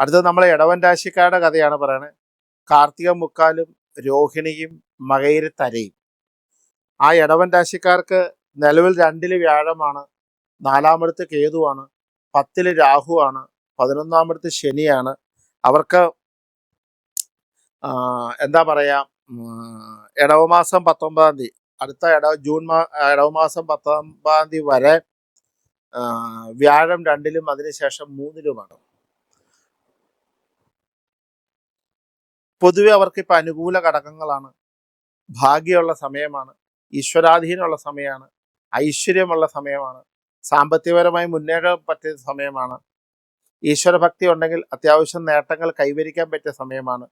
അടുത്തത് നമ്മളെ ഇടവൻ രാശിക്കാരുടെ കഥയാണ് പറയുന്നത് കാർത്തിക മുക്കാലും രോഹിണിയും മകയിരത്തരയും ആ ഇടവൻ രാശിക്കാർക്ക് നിലവിൽ രണ്ടിൽ വ്യാഴമാണ് നാലാമടുത്ത് കേതുവാണ് പത്തിൽ രാഹുവാണ് പതിനൊന്നാമടുത്ത് ശനിയാണ്. അവർക്ക് എന്താ പറയുക ഇടവമാസം പത്തൊമ്പതാം തീയതി അടുത്ത ഇടവ ജൂൺ മാ ഇടവമാസം പത്തൊമ്പതാം തീയതി വരെ വ്യാഴം രണ്ടിലും അതിനുശേഷം മൂന്നിലുമാണ്. പൊതുവെ അവർക്ക് ഇപ്പം അനുകൂല ഘടകങ്ങളാണ്. ഭാഗ്യമുള്ള സമയമാണ്. ഈശ്വരാധീനമുള്ള സമയമാണ്. ഐശ്വര്യമുള്ള സമയമാണ്. സാമ്പത്തികപരമായി മുന്നേറാൻ പറ്റിയ സമയമാണ്. ഈശ്വരഭക്തി ഉണ്ടെങ്കിൽ അത്യാവശ്യം നേട്ടങ്ങൾ കൈവരിക്കാൻ പറ്റിയ സമയമാണ്.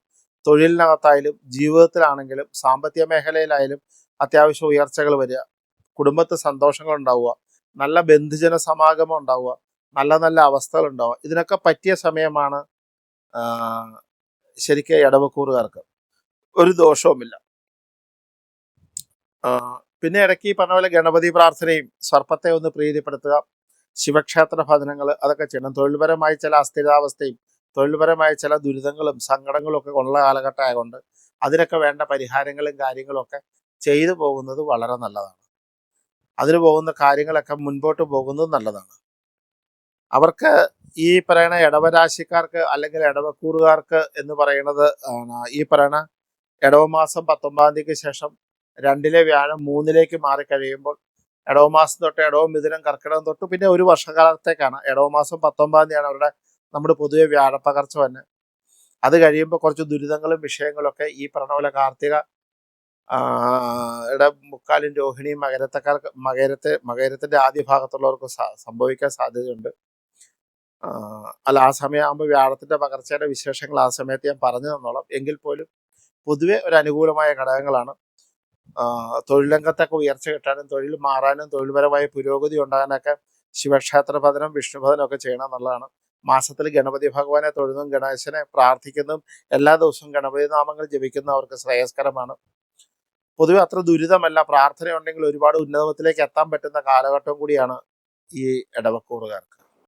തൊഴിലിനകത്തായാലും ജീവിതത്തിലാണെങ്കിലും സാമ്പത്തിക മേഖലയിലായാലും അത്യാവശ്യം ഉയർച്ചകൾ വരിക. കുടുംബത്തിൽ സന്തോഷങ്ങൾ ഉണ്ടാവുക. നല്ല ബന്ധുജന സമാഗമം ഉണ്ടാവുക. നല്ല നല്ല അവസ്ഥകൾ ഉണ്ടാവുക. ഇതിനൊക്കെ പറ്റിയ സമയമാണ് ശരിക്കും ഇടവക്കൂറുകാർക്ക് ഒരു ദോഷവുമില്ല. പിന്നെ ഇടയ്ക്ക് ഈ പറഞ്ഞ പോലെ ഗണപതി പ്രാർത്ഥനയും സർപ്പത്തെ ഒന്ന് പ്രീതിപ്പെടുത്തുക ശിവക്ഷേത്ര ഭജനങ്ങൾ അതൊക്കെ ചെയ്യണം. തൊഴിൽപരമായ ചില അസ്ഥിരാവസ്ഥയും തൊഴിൽപരമായ ചില ദുരിതങ്ങളും സങ്കടങ്ങളും ഒക്കെ ഉള്ള കാലഘട്ടം ആയതുകൊണ്ട് അതിനൊക്കെ വേണ്ട പരിഹാരങ്ങളും കാര്യങ്ങളും ഒക്കെ ചെയ്തു പോകുന്നത് വളരെ നല്ലതാണ്. അതിന് പോകുന്ന കാര്യങ്ങളൊക്കെ മുൻപോട്ട് പോകുന്നത് നല്ലതാണ്. അവർക്ക് ഈ പറയുന്ന ഇടവരാശിക്കാർക്ക് അല്ലെങ്കിൽ ഇടവക്കൂറുകാർക്ക് എന്ന് പറയുന്നത് ഈ പറയുന്ന ഇടവമാസം പത്തൊമ്പതാം തീയതിക്ക് ശേഷം രണ്ടിലെ വ്യാഴം മൂന്നിലേക്ക് മാറിക്കഴിയുമ്പോൾ ഇടവമാസം തൊട്ട് ഇടവം മിഥുനം കർക്കിടകം തൊട്ട് പിന്നെ ഒരു വർഷകാലത്തേക്കാണ്. ഇടവമാസം പത്തൊമ്പതാം തീയതിയാണ് അവരുടെ നമ്മുടെ പൊതുവെ വ്യാഴപ്പകർച്ച തന്നെ അത് കഴിയുമ്പോൾ കുറച്ച് ദുരിതങ്ങളും വിഷയങ്ങളൊക്കെ ഈ പറഞ്ഞ പോലെ കാർത്തിക ഇട മുക്കാലും രോഹിണിയും മകരത്തക്കാർക്ക് മകരത്തെ മകരത്തിന്റെ ആദ്യ ഭാഗത്തുള്ളവർക്ക് സംഭവിക്കാൻ സാധ്യതയുണ്ട്. അല്ല ആ സമയമാകുമ്പോൾ വ്യാഴത്തിന്റെ പകർച്ചയുടെ വിശേഷങ്ങൾ ആ സമയത്ത് ഞാൻ പറഞ്ഞു തന്നോളാം. എങ്കിൽ പോലും പൊതുവെ ഒരു അനുകൂലമായ ഘടകങ്ങളാണ്. തൊഴിലംഗത്തൊക്കെ ഉയർച്ച കിട്ടാനും തൊഴിൽ മാറാനും തൊഴിൽപരമായ പുരോഗതി ഉണ്ടാകാനൊക്കെ ശിവക്ഷേത്ര പതനം വിഷ്ണു പതനം ഒക്കെ ചെയ്യണം എന്നുള്ളതാണ്. മാസത്തിൽ ഗണപതി ഭഗവാനെ തൊഴുതും ഗണേശനെ പ്രാർത്ഥിക്കുന്നതും എല്ലാ ദിവസവും ഗണപതി നാമങ്ങൾ ജപിക്കുന്ന അവർക്ക് ശ്രേയസ്കരമാണ്. പൊതുവെ അത്ര ദുരിതമല്ല. പ്രാർത്ഥന ഉണ്ടെങ്കിൽ ഒരുപാട് ഉന്നതത്തിലേക്ക് എത്താൻ പറ്റുന്ന കാലഘട്ടം കൂടിയാണ് ഈ ഇടവക്കൂറുകാർക്ക്.